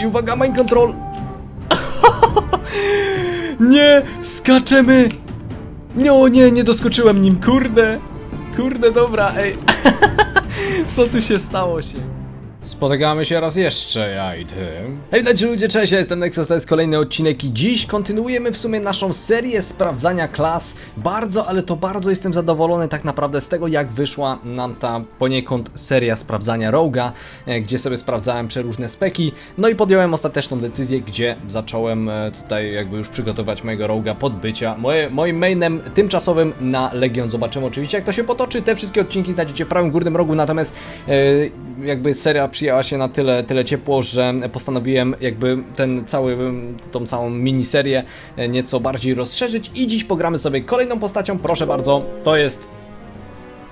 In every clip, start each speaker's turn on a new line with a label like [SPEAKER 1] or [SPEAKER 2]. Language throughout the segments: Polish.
[SPEAKER 1] I uwaga, mind control! nie! Skaczemy! No nie, nie doskoczyłem nim, kurde! Kurde, dobra, ej. Co tu się stało się? Spotykamy się raz jeszcze, ja i ty. Hej, witajcie ludzie, cześć, ja jestem Nexus, to jest kolejny odcinek i dziś kontynuujemy w sumie naszą serię sprawdzania klas. Bardzo, ale to bardzo jestem zadowolony tak naprawdę z tego, jak wyszła nam ta poniekąd seria sprawdzania Roga, e, gdzie sobie sprawdzałem przeróżne speki. No i podjąłem ostateczną decyzję, gdzie zacząłem e, tutaj jakby już przygotować mojego Roga podbycia. Moje, moim mainem tymczasowym na Legion. Zobaczymy oczywiście, jak to się potoczy. Te wszystkie odcinki znajdziecie w prawym górnym rogu, natomiast e, jakby seria przyjęła się na tyle, tyle ciepło, że postanowiłem jakby ten cały, tą całą miniserię e, nieco bardziej rozszerzyć i dziś pogramy sobie kolejną postacią, proszę bardzo, to jest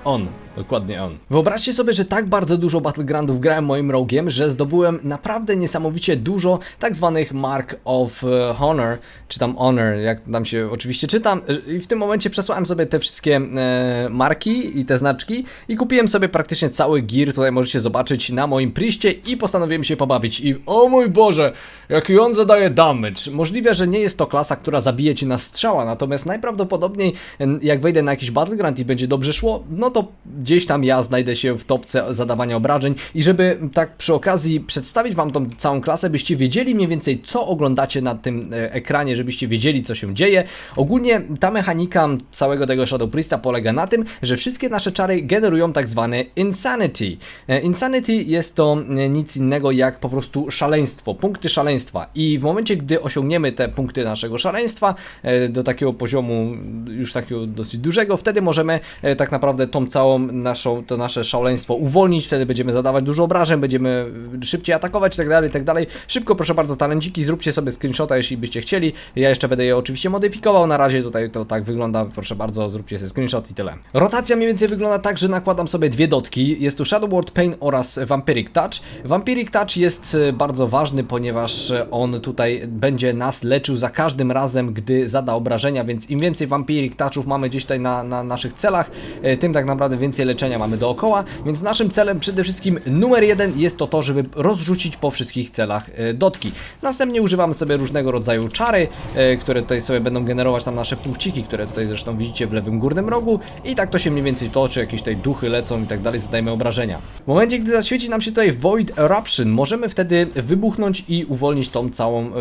[SPEAKER 1] on, dokładnie on. Wyobraźcie sobie, że tak bardzo dużo Battlegroundów grałem moim rogiem, że zdobyłem naprawdę niesamowicie dużo tak zwanych Mark of e, Honor, czy tam Honor, jak tam się oczywiście czytam. I w tym momencie przesłałem sobie te wszystkie e, marki i te znaczki i kupiłem sobie praktycznie cały gear, tutaj możecie zobaczyć na moim priście i postanowiłem się pobawić i o mój Boże, jaki on zadaje damage. Możliwe, że nie jest to klasa, która zabije cię na strzała, natomiast najprawdopodobniej jak wejdę na jakiś Battleground i będzie dobrze szło, no to gdzieś tam ja znajdę się w topce zadawania obrażeń i żeby tak przy okazji przedstawić wam tą całą klasę, byście wiedzieli mniej więcej co oglądacie na tym e, ekranie, żebyście wiedzieli co się dzieje. Ogólnie ta mechanika całego tego Shadow Priesta polega na tym, że wszystkie nasze czary generują tak zwane Insanity. E, Insanity jest to e, nic innego jak po prostu szaleństwo, punkty szaleństwa i w momencie gdy osiągniemy te punkty naszego szaleństwa do takiego poziomu już takiego dosyć dużego, wtedy możemy tak naprawdę tą całą naszą, to nasze szaleństwo uwolnić, wtedy będziemy zadawać dużo obrażeń, będziemy szybciej atakować i tak dalej, i tak. Szybko proszę bardzo talendziki, zróbcie sobie screenshota, jeśli byście chcieli. Ja jeszcze będę je oczywiście modyfikował, na razie tutaj to tak wygląda, proszę bardzo, zróbcie sobie screenshot i tyle. Rotacja mniej więcej wygląda tak, że nakładam sobie dwie dotki, jest tu Shadow Word Pain oraz Vampiric Touch. Vampiric Touch jest e, bardzo ważny, ponieważ e, on tutaj będzie nas leczył za każdym razem, gdy zada obrażenia, więc im więcej Vampiric Touchów mamy gdzieś tutaj na, na naszych celach, e, tym tak naprawdę więcej leczenia mamy dookoła, więc naszym celem przede wszystkim numer jeden jest to to, żeby rozrzucić po wszystkich celach e, dotki. Następnie używamy sobie różnego rodzaju czary, e, które tutaj sobie będą generować tam nasze punkciki, które tutaj zresztą widzicie w lewym górnym rogu i tak to się mniej więcej toczy, jakieś tutaj duchy lecą i tak dalej, zadajemy obrażenia. W momencie, gdy zaświeci nam się tutaj Void Eruption, możemy wtedy wybuchnąć i uwolnić tą całą, e,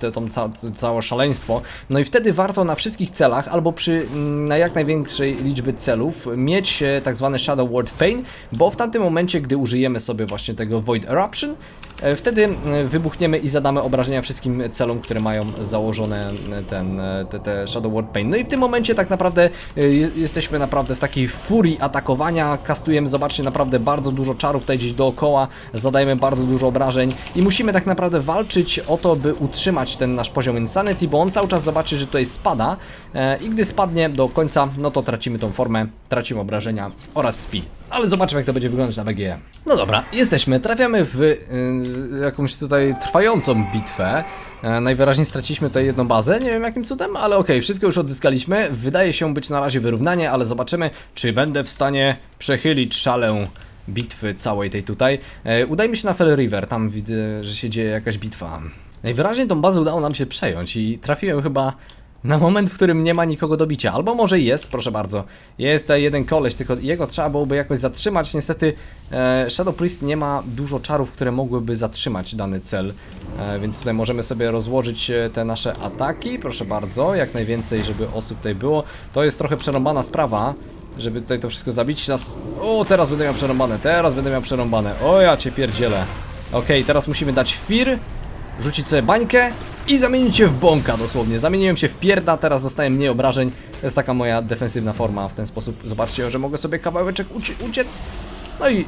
[SPEAKER 1] te, tą ca całe szaleństwo. No i wtedy warto na wszystkich celach, albo przy mm, na jak największej liczby celów mieć tak zwany Shadow Word Pain, bo w tamtym momencie, gdy użyjemy sobie właśnie tego Void Eruption, wtedy e, wybuchniemy i zadamy obrażenia wszystkim celom, które mają założone e, ten, e, te, te Shadow Word Pain. No i w tym momencie tak naprawdę e, je- jesteśmy naprawdę w takiej furii atakowania, kastujemy, zobaczcie, naprawdę bardzo dużo czarów tutaj gdzieś dookoła, zadajemy bardzo dużo obrażeń i musimy tak naprawdę walczyć o to, by utrzymać ten nasz poziom Insanity, bo on cały czas zobaczy, że tutaj spada e, i gdy spadnie do końca, no to tracimy tą formę, tracimy obrażenia oraz speed. Ale zobaczymy jak to będzie wyglądać na BGE. No dobra, jesteśmy, trafiamy w y, jakąś tutaj trwającą bitwę. E, najwyraźniej straciliśmy tutaj jedną bazę, nie wiem jakim cudem, ale okej, wszystko już odzyskaliśmy. Wydaje się być na razie wyrównanie, ale zobaczymy, czy będę w stanie przechylić szalę bitwy całej tej tutaj. E, udajmy się na Fell River, tam widzę, że się dzieje jakaś bitwa. Najwyraźniej tą bazę udało nam się przejąć i trafiłem chyba na moment, w którym nie ma nikogo do bicia. Albo może jest, proszę bardzo. Jest tutaj jeden koleś, tylko jego trzeba byłoby jakoś zatrzymać. Niestety e, Shadow Priest nie ma dużo czarów, które mogłyby zatrzymać dany cel. E, więc tutaj możemy sobie rozłożyć e, te nasze ataki. Proszę bardzo, jak najwięcej, żeby osób tutaj było. To jest trochę przerąbana sprawa, żeby tutaj to wszystko zabić. Nas... O, teraz będę miał przerąbane, teraz będę miał przerąbane. O, ja cię pierdzielę. Okej, teraz musimy dać fir rzucić sobie bańkę i zamienić się w bąka dosłownie. Zamieniłem się w pierda, teraz dostaję mniej obrażeń. To jest taka moja defensywna forma w ten sposób. Zobaczcie, że mogę sobie kawałeczek ucie uciec. No i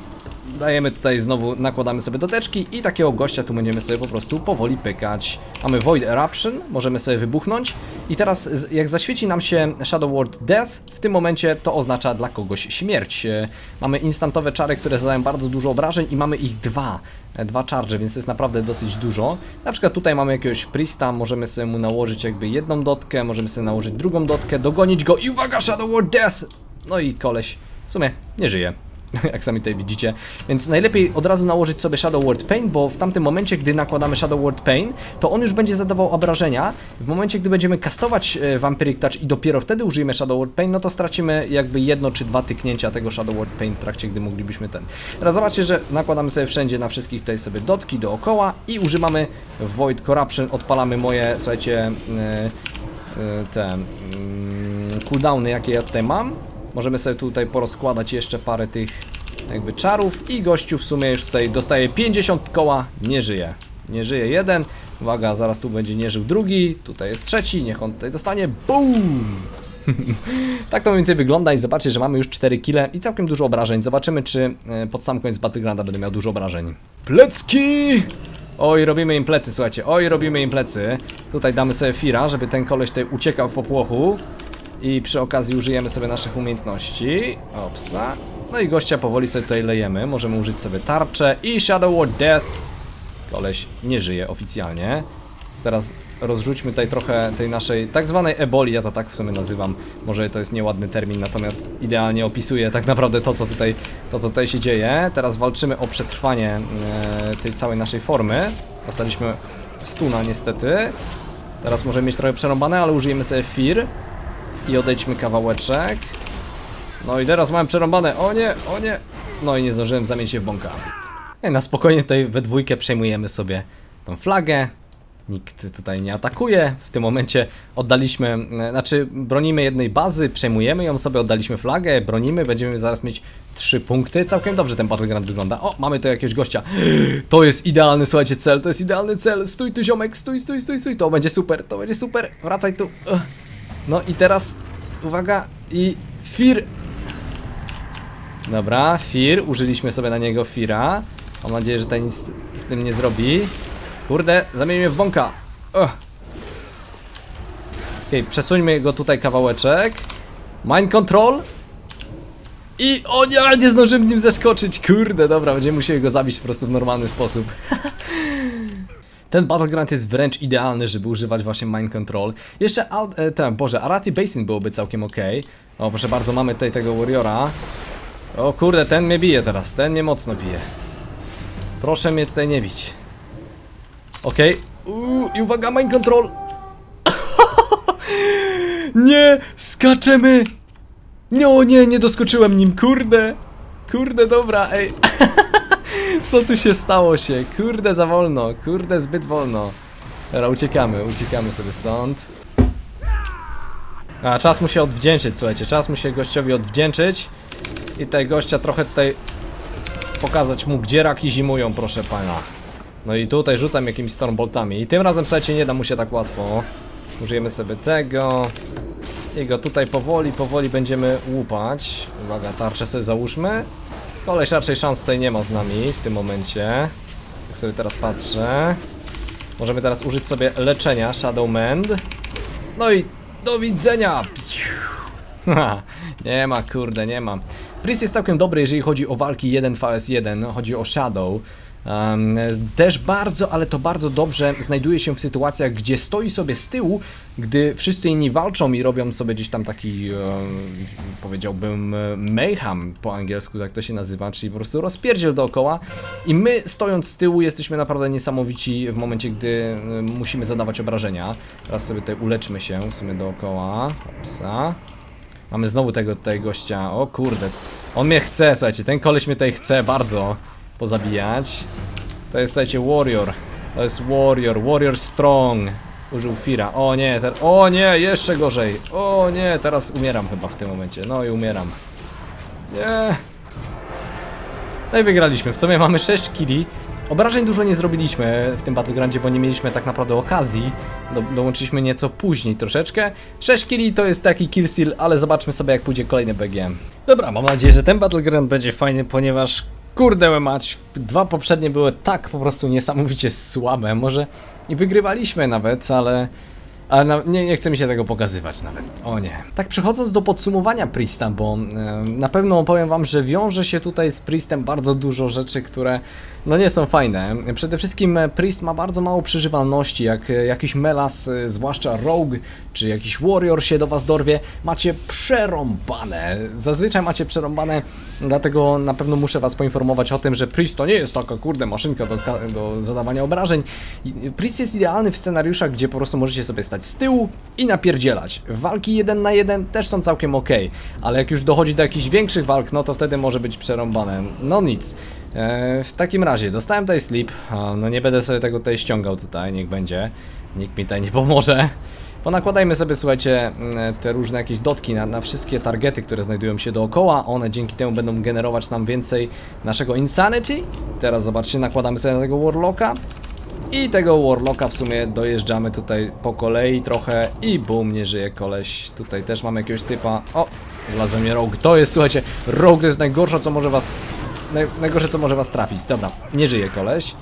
[SPEAKER 1] dajemy tutaj znowu, nakładamy sobie doteczki i takiego gościa tu będziemy sobie po prostu powoli pykać. Mamy Void Eruption, możemy sobie wybuchnąć i teraz jak zaświeci nam się Shadow Word Death, w tym momencie to oznacza dla kogoś śmierć. E, Mamy instantowe czary, które zadają bardzo dużo obrażeń i mamy ich dwa. E, Dwa charge, więc jest naprawdę dosyć dużo. Na przykład tutaj mamy jakiegoś Priesta, możemy sobie mu nałożyć jakby jedną dotkę, możemy sobie nałożyć drugą dotkę, dogonić go i uwaga, Shadow Word Death! No i koleś w sumie nie żyje. jak sami tutaj widzicie. Więc najlepiej od razu nałożyć sobie Shadow Word Pain, bo w tamtym momencie, gdy nakładamy Shadow Word Pain, to on już będzie zadawał obrażenia. W momencie, gdy będziemy kastować e, Vampiric Touch i dopiero wtedy użyjemy Shadow Word Pain, no to stracimy jakby jedno czy dwa tyknięcia tego Shadow Word Pain w trakcie, gdy moglibyśmy ten. Teraz zobaczcie, że nakładamy sobie wszędzie na wszystkich tutaj sobie dotki dookoła i używamy Void Corruption, odpalamy moje, słuchajcie, e, e, te mm, cooldowny, jakie ja tutaj mam. Możemy sobie tutaj porozkładać jeszcze parę tych jakby czarów i gościu w sumie już tutaj dostaje 50 koła, nie żyje. Nie żyje jeden, uwaga, zaraz tu będzie nie żył drugi, tutaj jest trzeci, niech on tutaj dostanie, BOOM! tak to mniej więcej wygląda i zobaczcie, że mamy już 4 kile i całkiem dużo obrażeń. Zobaczymy, czy e, pod sam koniec Battlegrounda będę miał dużo obrażeń. Plecki! Oj, robimy im plecy, słuchajcie, oj, robimy im plecy. Tutaj damy sobie Fira, żeby ten koleś tutaj uciekał w popłochu. I przy okazji użyjemy sobie naszych umiejętności. Opsa. No i gościa powoli sobie tutaj lejemy. Możemy użyć sobie tarczę i Shadow War Death. Koleś nie żyje oficjalnie. Teraz rozrzućmy tutaj trochę tej naszej tak zwanej eboli, ja to tak w sumie nazywam. Może to jest nieładny termin, natomiast idealnie opisuje tak naprawdę to, co tutaj, to, co tutaj się dzieje. Teraz walczymy o przetrwanie e, tej całej naszej formy. Dostaliśmy stuna niestety. Teraz możemy mieć trochę przerąbane, ale użyjemy sobie Fear. I odejdźmy kawałeczek. No i teraz mam przerąbane. O nie, o nie. No i nie zdążyłem zamienić się w bąka. Na spokojnie tutaj we dwójkę przejmujemy sobie tą flagę. Nikt tutaj nie atakuje. W tym momencie oddaliśmy, e, znaczy bronimy jednej bazy, przejmujemy ją sobie, oddaliśmy flagę, bronimy, będziemy zaraz mieć trzy punkty. Całkiem dobrze ten Battleground wygląda. O, mamy tu jakiegoś gościa. To jest idealny, słuchajcie, cel, to jest idealny cel. Stój tu ziomek, stój, stój, stój, stój. To będzie super, to będzie super. Wracaj tu. No i teraz, uwaga, i Fir. Dobra, Fir, użyliśmy sobie na niego Fira. Mam nadzieję, że ten nic z tym nie zrobi. Kurde, zamienimy w bąka. Ugh. Okej, przesuńmy go tutaj kawałeczek. Mind control. I o nie, nie zdążyłem nim zeskoczyć. Kurde, dobra, będziemy musieli go zabić po prostu w normalny sposób. Ten Battleground jest wręcz idealny, żeby używać właśnie Mind Control. Jeszcze, Al e, ten, boże, Arati Basin byłoby całkiem ok. O, proszę bardzo, mamy tutaj tego Warriora. O kurde, ten mnie bije teraz, ten mnie mocno bije. Proszę mnie tutaj nie bić. Okej, Uuu, i uwaga, Mind Control! nie, skaczemy! Nie, o nie, nie doskoczyłem nim, kurde! Kurde, dobra, ej. Co tu się stało się? Kurde, za wolno, kurde, zbyt wolno. Dobra, uciekamy, uciekamy sobie stąd. A, czas mu się odwdzięczyć, słuchajcie, czas mu się gościowi odwdzięczyć. I tutaj gościa trochę tutaj pokazać mu, gdzie raki zimują, proszę pana. No i tutaj rzucam jakimiś stormboltami. I tym razem, słuchajcie, nie da mu się tak łatwo. Użyjemy sobie tego. I go tutaj powoli, powoli będziemy łupać. Uwaga, tarczę sobie załóżmy. Koleś raczej szans tutaj nie ma z nami w tym momencie. Jak sobie teraz patrzę. Możemy teraz użyć sobie leczenia Shadow Mend. No i do widzenia! Nie ma, kurde, nie ma. Priest jest całkiem dobry, jeżeli chodzi o walki 1 vs 1, chodzi o Shadow. Też bardzo, ale to bardzo dobrze znajduje się w sytuacjach, gdzie stoi sobie z tyłu, gdy wszyscy inni walczą i robią sobie gdzieś tam taki, powiedziałbym, mayhem po angielsku, tak to się nazywa, czyli po prostu rozpierdziel dookoła i my stojąc z tyłu jesteśmy naprawdę niesamowici w momencie, gdy musimy zadawać obrażenia. Teraz sobie tutaj uleczmy się w sumie dookoła. Opsa. Mamy znowu tego tutaj gościa. O kurde. On mnie chce, słuchajcie, ten koleś mnie tutaj chce bardzo pozabijać. To jest, słuchajcie, Warrior. To jest Warrior, Warrior Strong. Użył Fira. O nie, o nie, jeszcze gorzej. O nie, teraz umieram chyba w tym momencie. No i umieram. Nie. No i wygraliśmy. W sumie mamy 6 killi. Obrażeń dużo nie zrobiliśmy w tym Battlegroundzie, bo nie mieliśmy tak naprawdę okazji. Do, dołączyliśmy nieco później troszeczkę. 6 killi to jest taki kill steal, ale zobaczmy sobie jak pójdzie kolejny BGM. Dobra, mam nadzieję, że ten Battleground będzie fajny, ponieważ kurde mać, dwa poprzednie były tak po prostu niesamowicie słabe. Może i wygrywaliśmy nawet, ale Ale na, nie, nie chce mi się tego pokazywać nawet. O nie. Tak przechodząc do podsumowania Priesta, bo e, na pewno opowiem wam, że wiąże się tutaj z Priestem bardzo dużo rzeczy, które no nie są fajne. Przede wszystkim e, Priest ma bardzo mało przeżywalności, jak e, jakiś melas, e, zwłaszcza Rogue, czy jakiś Warrior się do was dorwie, macie przerąbane. Zazwyczaj macie przerąbane, dlatego na pewno muszę was poinformować o tym, że Priest to nie jest taka kurde maszynka do, do zadawania obrażeń. Priest jest idealny w scenariuszach, gdzie po prostu możecie sobie stać z tyłu i napierdzielać. Walki jeden na jeden też są całkiem ok, ale jak już dochodzi do jakichś większych walk, no to wtedy może być przerąbane. No nic. E, w takim razie, dostałem tutaj sleep, a, no nie będę sobie tego tutaj ściągał tutaj, niech będzie. Nikt mi tutaj nie pomoże. Ponakładajmy sobie, słuchajcie, mm, te różne jakieś dotki na, na wszystkie targety, które znajdują się dookoła. One dzięki temu będą generować nam więcej naszego Insanity. Teraz zobaczcie, nakładamy sobie na tego Warlocka. I tego Warlocka w sumie dojeżdżamy tutaj po kolei trochę i bum, nie żyje koleś. Tutaj też mamy jakiegoś typa. O, wlazłem mnie Rogue. To jest, słuchajcie, Rogue to jest najgorsze, co może was... Naj, najgorsze, co może was trafić. Dobra, nie żyje koleś.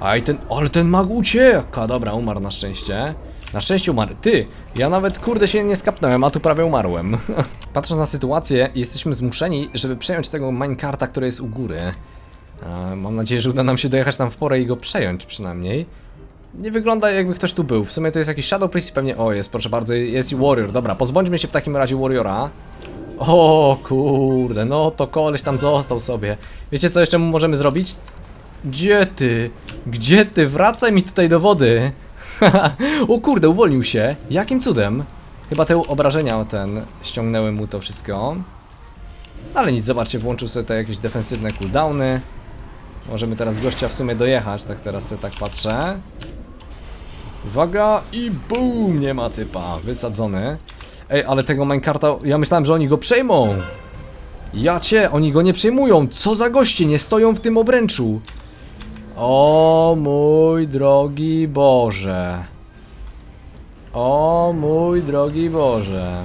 [SPEAKER 1] A i ten, ale ten mag ucieka. Dobra, umarł na szczęście. Na szczęście umarł. Ty, ja nawet kurde się nie skapnąłem, a tu prawie umarłem. Patrząc na sytuację, jesteśmy zmuszeni, żeby przejąć tego minecarta, który jest u góry. E, Mam nadzieję, że uda nam się dojechać tam w porę i go przejąć przynajmniej. Nie wygląda jakby ktoś tu był. W sumie to jest jakiś Shadow Priest i pewnie... O, jest, proszę bardzo, jest i Warrior. Dobra, pozbądźmy się w takim razie Warriora. O kurde, no to koleś tam został sobie. Wiecie co jeszcze możemy zrobić? Gdzie ty? Gdzie ty? Wracaj mi tutaj do wody. o kurde, uwolnił się. Jakim cudem? Chyba te obrażenia ten ściągnęły mu to wszystko. Ale nic, zobaczcie, włączył sobie tutaj jakieś defensywne cooldowny. Możemy teraz gościa w sumie dojechać, tak teraz sobie tak patrzę. Uwaga i boom, nie ma typa, wysadzony. Ej, ale tego minecarta, ja myślałem, że oni go przejmą. Ja cię, oni go nie przejmują, co za goście, nie stoją w tym obręczu. O mój drogi Boże. O mój drogi Boże.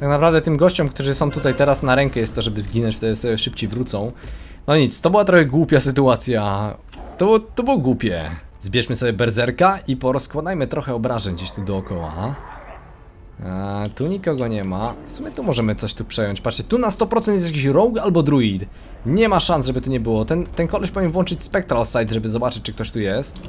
[SPEAKER 1] Tak naprawdę tym gościom, którzy są tutaj teraz na rękę jest to, żeby zginąć, wtedy sobie szybciej wrócą. No nic, to była trochę głupia sytuacja. To, to było głupie. Zbierzmy sobie berzerka i porozkładajmy trochę obrażeń gdzieś tu dookoła. A, tu nikogo nie ma. W sumie tu możemy coś tu przejąć. Patrzcie, tu na 100% jest jakiś rogue albo druid. Nie ma szans, żeby tu nie było. Ten, ten koleś powinien włączyć spectral sight, żeby zobaczyć, czy ktoś tu jest.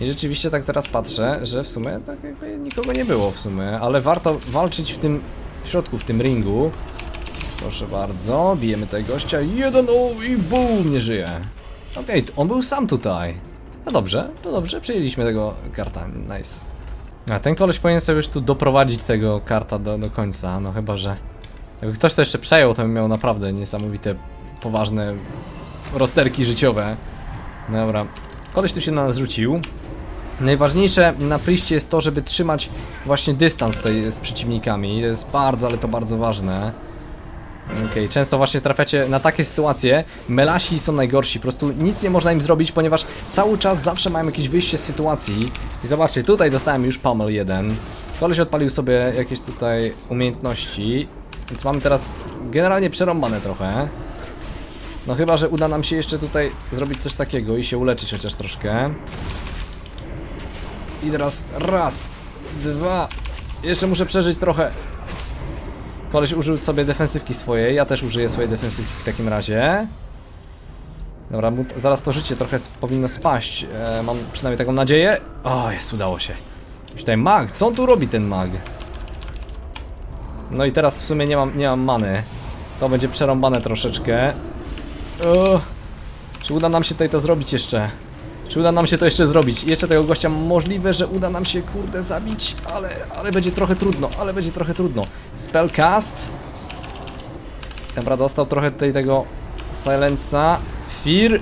[SPEAKER 1] I rzeczywiście tak teraz patrzę, że w sumie tak jakby nikogo nie było w sumie, ale warto walczyć w tym, w środku, w tym ringu. Proszę bardzo, bijemy tego gościa, jeden o i bum, nie żyje. Okej, to on był sam tutaj. No dobrze, no dobrze, przejęliśmy tego karta, nice. A ten koleś powinien sobie już tu doprowadzić tego karta do, do końca, no chyba, że... Jakby ktoś to jeszcze przejął, to by miał naprawdę niesamowite, poważne rozterki życiowe. Dobra, koleś tu się na nas rzucił. Najważniejsze na priście jest to, żeby trzymać właśnie dystans tutaj z przeciwnikami. To jest bardzo, ale to bardzo ważne. Okej, często właśnie trafiacie na takie sytuacje. Melasi są najgorsi, po prostu nic nie można im zrobić, ponieważ cały czas zawsze mają jakieś wyjście z sytuacji. I zobaczcie, tutaj dostałem już Pummel 1. Koleś odpalił sobie jakieś tutaj umiejętności, więc mamy teraz generalnie przerąbane trochę. No chyba, że uda nam się jeszcze tutaj zrobić coś takiego i się uleczyć chociaż troszkę. I teraz raz, dwa. Jeszcze muszę przeżyć trochę. Koleś użył sobie defensywki swojej, ja też użyję swojej defensywki w takim razie. Dobra, zaraz to życie trochę powinno spaść. E, mam przynajmniej taką nadzieję. O, jest, udało się. Jakiś Tutaj mag, co on tu robi ten mag? No i teraz w sumie nie mam, nie mam many. To będzie przerąbane troszeczkę. O, czy uda nam się tutaj to zrobić jeszcze? Czy uda nam się to jeszcze zrobić? Jeszcze tego gościa możliwe, że uda nam się kurde zabić, ale, ale będzie trochę trudno, ale będzie trochę trudno. Spellcast. Dobra, dostał trochę tutaj tego silensa. Fear.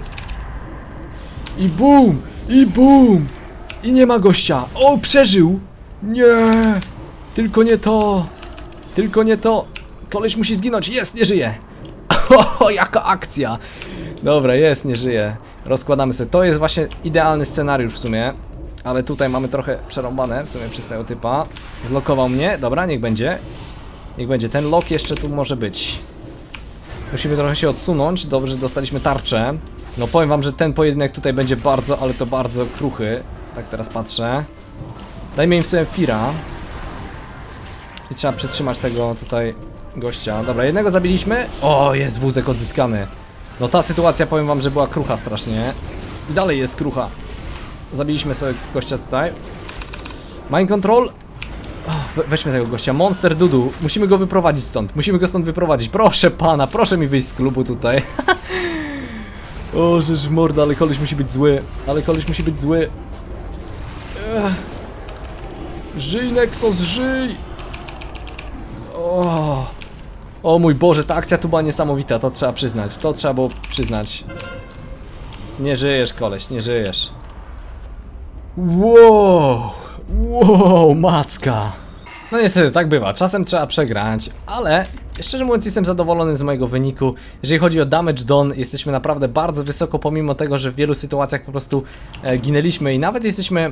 [SPEAKER 1] I boom! I boom! I nie ma gościa. O, przeżył! Nie! Tylko nie to! Tylko nie to! Koleś musi zginąć. Jest, nie żyje! O, jaka akcja! Dobra, jest, nie żyje. Rozkładamy sobie. To jest właśnie idealny scenariusz w sumie. Ale tutaj mamy trochę przerąbane w sumie przez tego typa. Zlokował mnie. Dobra, niech będzie. Niech będzie. Ten lock jeszcze tu może być. Musimy trochę się odsunąć. Dobrze, dostaliśmy tarczę. No powiem wam, że ten pojedynek tutaj będzie bardzo, ale to bardzo kruchy. Tak teraz patrzę. Dajmy im sobie Fira. I trzeba przytrzymać tego tutaj gościa. Dobra, jednego zabiliśmy. O, jest wózek odzyskany. No ta sytuacja, powiem wam, że była krucha strasznie. I dalej jest krucha. Zabiliśmy sobie gościa tutaj. Mind control. Weźmy tego gościa. Monster Dudu. Musimy go wyprowadzić stąd. Musimy go stąd wyprowadzić. Proszę pana, proszę mi wyjść z klubu tutaj. o, żeż w mordę, ale koleś musi być zły. Ale koleś musi być zły. Ech. Żyj, Nexus, żyj! O, o mój Boże, ta akcja tu była niesamowita, to trzeba przyznać. To trzeba było przyznać. Nie żyjesz, koleś, nie żyjesz. Wow, wow, macka. No niestety, tak bywa. Czasem trzeba przegrać, ale szczerze mówiąc jestem zadowolony z mojego wyniku. Jeżeli chodzi o damage done, jesteśmy naprawdę bardzo wysoko, pomimo tego, że w wielu sytuacjach po prostu e, ginęliśmy i nawet jesteśmy e,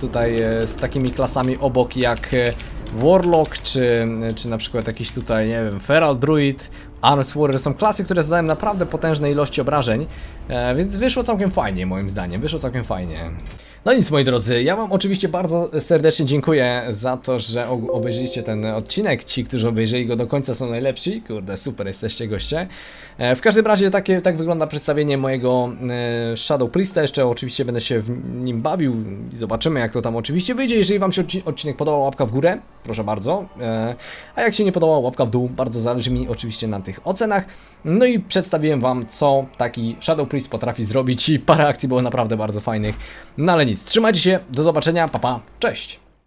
[SPEAKER 1] tutaj e, z takimi klasami obok jak e, Warlock, czy, czy na przykład jakiś tutaj, nie wiem, Feral Druid, Arms Warrior. Są klasy, które zadają naprawdę potężne ilości obrażeń, e, więc wyszło całkiem fajnie moim zdaniem, wyszło całkiem fajnie. No nic moi drodzy, ja wam oczywiście bardzo serdecznie dziękuję za to, że obejrzeliście ten odcinek. Ci, którzy obejrzeli go do końca są najlepsi. Kurde, super jesteście goście. E, W każdym razie takie, tak wygląda przedstawienie mojego e, Shadow Priesta. Jeszcze oczywiście będę się w nim bawił i zobaczymy jak to tam oczywiście wyjdzie. Jeżeli wam się odci- odcinek podobał, łapka w górę, proszę bardzo. E, A jak się nie podobał, łapka w dół. Bardzo zależy mi oczywiście na tych ocenach. No i przedstawiłem wam, co taki Shadow Priest potrafi zrobić i parę akcji było naprawdę bardzo fajnych. No ale nic, trzymajcie się, do zobaczenia, papa, pa, cześć!